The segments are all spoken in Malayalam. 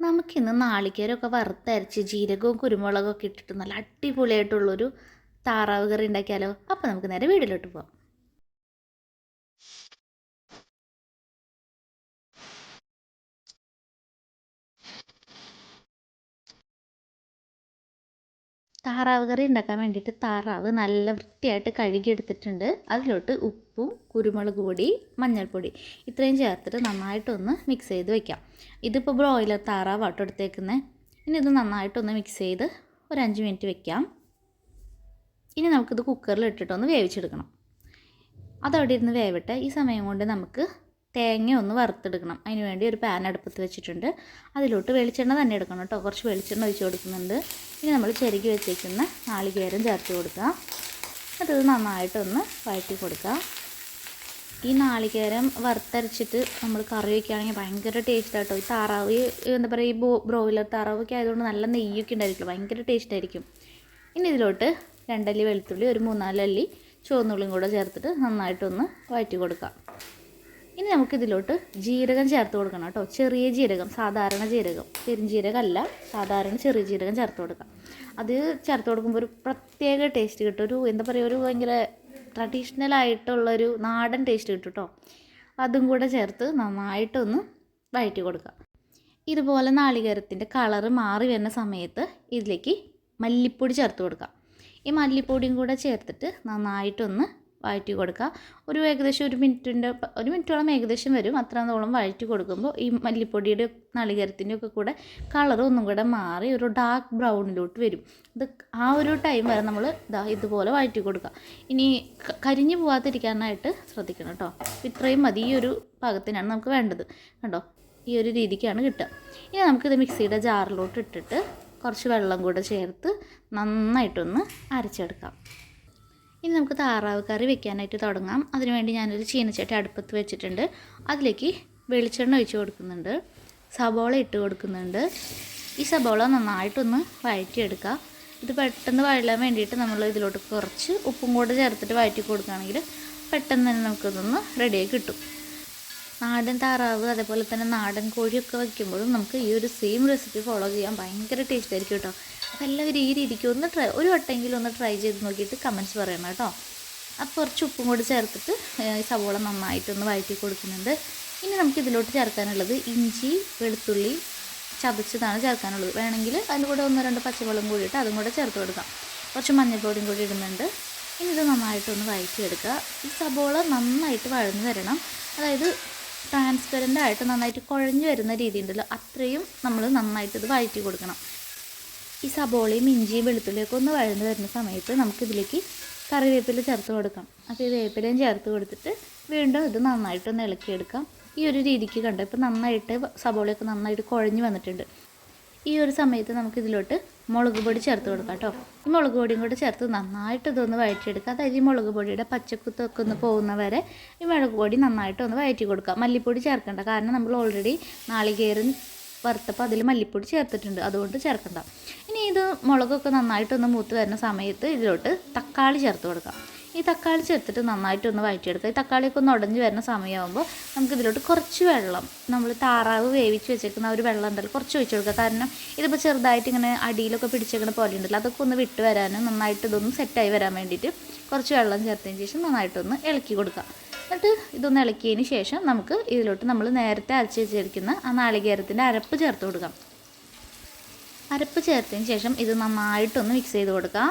നമുക്കിന്ന് നാളികേരമൊക്കെ വറുത്തരച്ച് ജീരകവും കുരുമുളകൊക്കെ ഇട്ടിട്ട് നല്ല അടിപൊളിയായിട്ടുള്ളൊരു താറാവ് കറി ഉണ്ടാക്കിയാലോ? അപ്പോൾ നമുക്ക് നേരെ വീട്ടിലോട്ട് പോവാം. താറാവ് കറി ഉണ്ടാക്കാൻ വേണ്ടിയിട്ട് താറാവ് നല്ല വൃത്തിയായിട്ട് കഴുകിയെടുത്തിട്ടുണ്ട്. അതിലോട്ട് ഉപ്പും കുരുമുളക് പൊടി മഞ്ഞൾപ്പൊടി ഇത്രയും ചേർത്തിട്ട് നന്നായിട്ടൊന്ന് മിക്സ് ചെയ്ത് വയ്ക്കാം ഇതിപ്പോൾ ബ്രോയിലർ താറാവാട്ടോ എടുത്തേക്കുന്നത് ഇനി ഇത് നന്നായിട്ടൊന്ന് മിക്സ് ചെയ്ത് ഒരു അഞ്ച് മിനിറ്റ് വെക്കാം. ഇനി നമുക്കിത് കുക്കറിൽ ഇട്ടിട്ടൊന്ന് വേവിച്ചെടുക്കണം. അതവിടെ ഇരുന്ന് വേവട്ടെ. ഈ സമയം കൊണ്ട് നമുക്ക് തേങ്ങ ഒന്ന് വറുത്തെടുക്കണം. അതിന് വേണ്ടി ഒരു പാൻ അടുപ്പത്ത് വെച്ചിട്ടുണ്ട്. അതിലോട്ട് വെളിച്ചെണ്ണ തന്നെ എടുക്കണം കേട്ടോ. കുറച്ച് വെളിച്ചെണ്ണ ഒഴിച്ച് കൊടുക്കുന്നുണ്ട്. ഇനി നമ്മൾ ചെരുകി വെച്ചേക്കുന്ന നാളികേരം ചേർത്ത് കൊടുക്കുക. അത് നന്നായിട്ടൊന്ന് വഴറ്റി കൊടുക്കുക. ഈ നാളികേരം വറുത്തരച്ചിട്ട് നമ്മൾ കറി വയ്ക്കുകയാണെങ്കിൽ ഭയങ്കര ടേസ്റ്റ് ആട്ടോ. ഈ താറാവ് എന്താ പറയുക ഈ ബോ ബ്രോയിലർ താറാവൊക്കെ ആയതുകൊണ്ട് നല്ല നെയ്യൊക്കെ ഉണ്ടായിരിക്കും ഭയങ്കര ടേസ്റ്റ് ആയിരിക്കും. ഇനി ഇതിലോട്ട് രണ്ടല്ലി വെളുത്തുള്ളി ഒരു മൂന്നാലല്ലി ചുവന്നുള്ളിയും കൂടെ ചേർത്തിട്ട് നന്നായിട്ടൊന്ന് വഴറ്റി കൊടുക്കാം ഇനി നമുക്കിതിലോട്ട് ജീരകം ചേർത്ത് കൊടുക്കണം കേട്ടോ. ചെറിയ ജീരകം സാധാരണ ജീരകം. പെരുംജീരകമല്ല സാധാരണ ചെറിയ ജീരകം ചേർത്ത് കൊടുക്കാം. അത് ചേർത്ത് കൊടുക്കുമ്പോൾ ഒരു പ്രത്യേക ടേസ്റ്റ് കിട്ടും. ഒരു എന്താ പറയുക ഒരു ഭയങ്കര ട്രഡീഷണൽ ആയിട്ടുള്ളൊരു നാടൻ ടേസ്റ്റ് കിട്ടും കേട്ടോ അതും കൂടെ ചേർത്ത് നന്നായിട്ടൊന്ന് വഴറ്റി കൊടുക്കുക ഇതുപോലെ നാളികേരത്തിന്റെ കളറ് മാറി വരുന്ന സമയത്ത് ഇതിലേക്ക് മല്ലിപ്പൊടി ചേർത്ത് കൊടുക്കാം. ഈ മല്ലിപ്പൊടിയും കൂടെ ചേർത്തിട്ട് നന്നായിട്ടൊന്ന് വഴറ്റി കൊടുക്കുക. ഒരു ഏകദേശം ഒരു മിനിറ്റിന്റെ ഒരു മിനിറ്റോളം ഏകദേശം വരും. അത്രത്തോളം വഴറ്റി കൊടുക്കുമ്പോൾ ഈ മല്ലിപ്പൊടിയുടെ നളികരത്തിന്റെ ഒക്കെ കൂടെ കളർ ഒന്നും കൂടെ മാറി ഒരു ഡാർക്ക് ബ്രൗണിലോട്ട് വരും. ഇത് ആ ഒരു ടൈം വരെ നമ്മൾ ഇതാ ഇതുപോലെ വഴറ്റി കൊടുക്കുക. ഇനി കരിഞ്ഞു പോകാതിരിക്കാനായിട്ട് ശ്രദ്ധിക്കണം കേട്ടോ. ഇത്രയും മതി ഈ ഒരു പാകത്തിനാണ് നമുക്ക് വേണ്ടത്. കണ്ടോ? ഈ ഒരു രീതിക്കാണ് കിട്ടുക. ഇനി നമുക്കിത് മിക്സിയുടെ ജാറിലോട്ട് ഇട്ടിട്ട് കുറച്ച് വെള്ളം കൂടെ ചേർത്ത് നന്നായിട്ടൊന്ന് അരച്ചെടുക്കാം. ഇനി നമുക്ക് താറാവ് കറി വെക്കാനായിട്ട് തുടങ്ങാം. അതിനുവേണ്ടി ഞാനൊരു ചീനച്ചട്ടി അടുപ്പത്ത് വെച്ചിട്ടുണ്ട്. അതിലേക്ക് വെളിച്ചെണ്ണ ഒഴിച്ച് കൊടുക്കുന്നുണ്ട്. സബോള ഇട്ട് കൊടുക്കുന്നുണ്ട്. ഈ സബോള നന്നായിട്ടൊന്ന് വഴറ്റിയെടുക്കുക ഇത് പെട്ടെന്ന് വഴലാൻ വേണ്ടിയിട്ട് നമ്മൾ ഇതിലോട്ട് കുറച്ച് ഉപ്പും കൂടെ ചേർത്തിട്ട് വഴറ്റി കൊടുക്കുകയാണെങ്കിൽ പെട്ടെന്ന് തന്നെ നമുക്കിതൊന്ന് റെഡിയായി കിട്ടും. നാടൻ താറാവ് അതേപോലെ തന്നെ നാടൻ കോഴിയൊക്കെ വയ്ക്കുമ്പോഴും നമുക്ക് ഈ ഒരു സെയിം റെസിപ്പി ഫോളോ ചെയ്യാൻ ഭയങ്കര ടേസ്റ്റ് ആയിരിക്കും കേട്ടോ. അപ്പോൾ എല്ലാവരും ഈ രീതിക്ക് ഒന്ന് ട്രൈ ഒരു വട്ടമെങ്കിലും ഒന്ന് ട്രൈ ചെയ്ത് നോക്കിയിട്ട് കമന്റ്സ് പറയണം കേട്ടോ. അപ്പോൾ കുറച്ച് ഉപ്പും കൂടി ചേർത്തിട്ട് ഈ സവോള നന്നായിട്ടൊന്ന് വഴറ്റി കൊടുക്കുന്നുണ്ട്. ഇനി നമുക്ക് ഇതിലോട്ട് ചേർക്കാനുള്ളത് ഇഞ്ചി വെളുത്തുള്ളി ചതച്ചതാണ് ചേർക്കാനുള്ളത്. വേണമെങ്കിൽ അതിന്റെ കൂടെ ഒന്ന് രണ്ട് പച്ചമുളകും കൂടി ഇട്ട് അതും കൂടെ ചേർത്ത് കൊടുക്കാം. കുറച്ച് മഞ്ഞൾപ്പൊടിയും കൂടി ഇടുന്നുണ്ട്. ഇനി ഇത് നന്നായിട്ടൊന്ന് വഴറ്റിയെടുക്കുക. ഈ സബോള നന്നായിട്ട് വഴന്ന് വരണം. അതായത് ട്രാൻസ്പെറന്റ് ആയിട്ട് നന്നായിട്ട് കുഴഞ്ഞു വരുന്ന രീതി ഉണ്ടല്ലോ അത്രയും നമ്മൾ നന്നായിട്ട് ഇത് വഴറ്റി കൊടുക്കണം. ഈ സബോളയും ഇഞ്ചിയും വെളുത്തുള്ളിയൊക്കെ ഒന്ന് വഴന്ന് വരുന്ന സമയത്ത് നമുക്കിതിലേക്ക് കറിവേപ്പില ചേർത്ത് കൊടുക്കാം. അപ്പോൾ ഈ വേപ്പിലയും ചേർത്ത് കൊടുത്തിട്ട് വീണ്ടും ഇത് നന്നായിട്ടൊന്ന് ഇളക്കിയെടുക്കാം. ഈ ഒരു രീതിക്ക് കണ്ടോ? ഇപ്പോൾ നന്നായിട്ട് സബോളയൊക്കെ നന്നായിട്ട് കുഴഞ്ഞു വന്നിട്ടുണ്ട്. ഈ ഒരു സമയത്ത് നമുക്ക് ഇതിലോട്ട് മുളക് പൊടി ചേർത്ത് കൊടുക്കാം കേട്ടോ. ഈ മുളക് പൊടിയും കൂടെ ചേർത്ത് നന്നായിട്ട് ഇതൊന്ന് വഴറ്റിയെടുക്കുക അതായത് ഈ മുളക് പൊടിയുടെ പച്ചക്കുത്തൊക്കെ ഒന്ന് പോകുന്ന വരെ ഈ മുളക് പൊടി നന്നായിട്ട് ഒന്ന് വഴറ്റി കൊടുക്കുക മല്ലിപ്പൊടി ചേർക്കേണ്ട. കാരണം നമ്മൾ ഓൾറെഡി നാളികേരം വറുത്തപ്പോൾ അതിൽ മല്ലിപ്പൊടി ചേർത്തിട്ടുണ്ട്. അതുകൊണ്ട് ചേർക്കണ്ട. ഇനി ഇത് മുളകൊക്കെ നന്നായിട്ടൊന്ന് മൂത്ത് വരുന്ന സമയത്ത് ഇതിലോട്ട് തക്കാളി ചേർത്ത് കൊടുക്കാം. ഈ തക്കാളി ചേർത്തിട്ട് നന്നായിട്ടൊന്ന് വഴറ്റിയെടുക്കുക ഈ തക്കാളിയൊക്കെ ഒന്ന് ഉടഞ്ഞ് വരുന്ന സമയമാകുമ്പോൾ നമുക്ക് ഇതിലോട്ട് കുറച്ച് വെള്ളം നമ്മൾ താറാവ് വേവിച്ച് വെച്ചേക്കുന്ന ഒരു വെള്ളം ഉണ്ടല്ലോ കുറച്ച് ഒഴിച്ചു കൊടുക്കുക കാരണം ഇതിപ്പോൾ ചെറുതായിട്ട് ഇങ്ങനെ അടിയിലൊക്കെ പിടിച്ചേക്കുന്ന പോലെ ഉണ്ടല്ലോ അതൊക്കെ ഒന്ന് വിട്ട് വരാനും നന്നായിട്ട് ഇതൊന്ന് സെറ്റായി വരാൻ വേണ്ടിയിട്ട് കുറച്ച് വെള്ളം ചേർത്തതിന് ശേഷം നന്നായിട്ടൊന്ന് ഇളക്കി കൊടുക്കുക എന്നിട്ട് ഇതൊന്ന് ഇളക്കിയതിന് ശേഷം നമുക്ക് ഇതിലോട്ട് നമ്മൾ നേരത്തെ അരച്ച് വെച്ചിരിക്കുന്ന ആ നാളികേരത്തിന്റെ അരപ്പ് ചേർത്ത് കൊടുക്കാം. അരപ്പ് ചേർത്തതിന് ശേഷം ഇത് നന്നായിട്ടൊന്ന് മിക്സ് ചെയ്ത് കൊടുക്കാം.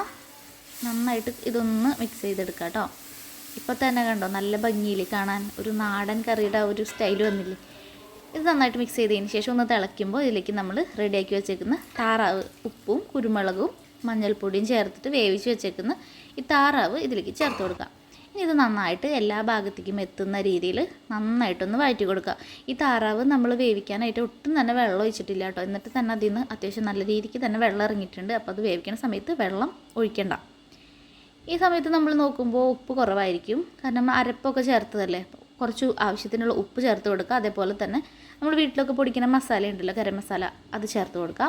നന്നായിട്ട് ഇതൊന്ന് മിക്സ് ചെയ്തെടുക്കുക കേട്ടോ. ഇപ്പോൾ തന്നെ കണ്ടോ നല്ല ഭംഗിയിൽ കാണാൻ. ഒരു നാടൻ കറിയുടെ ഒരു സ്റ്റൈൽ വന്നില്ലേ. ഇത് നന്നായിട്ട് മിക്സ് ചെയ്തതിന് ശേഷം ഒന്ന് തിളയ്ക്കുമ്പോൾ ഇതിലേക്ക് നമ്മൾ റെഡിയാക്കി വെച്ചേക്കുന്ന താറാവ് ഉപ്പും കുരുമുളകും മഞ്ഞൾപ്പൊടിയും ചേർത്തിട്ട് വേവിച്ച് വെച്ചേക്കുന്ന ഈ താറാവ് ഇതിലേക്ക് ചേർത്ത് കൊടുക്കാം. ഇനി ഇത് നന്നായിട്ട് എല്ലാ ഭാഗത്തേക്കും എത്തുന്ന രീതിയിൽ നന്നായിട്ടൊന്ന് വഴറ്റി കൊടുക്കുക. ഈ താറാവ് നമ്മൾ വേവിക്കാനായിട്ട് ഒട്ടും തന്നെ വെള്ളം ഒഴിച്ചിട്ടില്ല കേട്ടോ. എന്നിട്ട് തന്നെ അതിൽ നിന്ന് അത്യാവശ്യം നല്ല രീതിക്ക് തന്നെ വെള്ളം ഇറങ്ങിയിട്ടുണ്ട്. അപ്പോൾ അത് വേവിക്കുന്ന സമയത്ത് വെള്ളം ഒഴിക്കണ്ട. ഈ സമയത്ത് നമ്മൾ നോക്കുമ്പോൾ ഉപ്പ് കുറവായിരിക്കും. കാരണം അരപ്പൊക്കെ ചേർത്തതല്ലേ? കുറച്ച് ആവശ്യത്തിനുള്ള ഉപ്പ് ചേർത്ത് കൊടുക്കുക. അതേപോലെ തന്നെ നമ്മൾ വീട്ടിലൊക്കെ പൊടിക്കുന്ന മസാല ഉണ്ടല്ലോ ഗരം മസാല അത് ചേർത്ത് കൊടുക്കുക.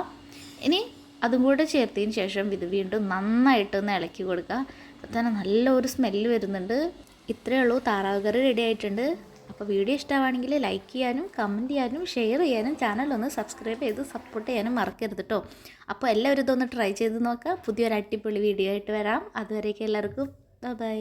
ഇനി അതും കൂടെ ചേർത്തതിന് ശേഷം ഇത് വീണ്ടും നന്നായിട്ടൊന്ന് ഇളക്കി കൊടുക്കുക. അപ്പോൾ തന്നെ നല്ല ഒരു സ്മെല്ല് വരുന്നുണ്ട്. ഇത്രയേ ഉള്ളൂ. താറാവ് കറി റെഡി ആയിട്ടുണ്ട്. അപ്പോൾ വീഡിയോ ഇഷ്ടമാണെങ്കിൽ ലൈക്ക് ചെയ്യാനും കമന്റ് ചെയ്യാനും ഷെയർ ചെയ്യാനും ചാനലൊന്ന് സബ്സ്ക്രൈബ് ചെയ്ത് സപ്പോർട്ട് ചെയ്യാനും മറക്കരുത് കേട്ടോ അപ്പോൾ എല്ലാവരും ഇതൊന്ന് ട്രൈ ചെയ്ത് നോക്കാം. പുതിയൊരു അടിപൊളി വീഡിയോ ആയിട്ട് വരാം. അതുവരേക്കും എല്ലാവർക്കും ബൈ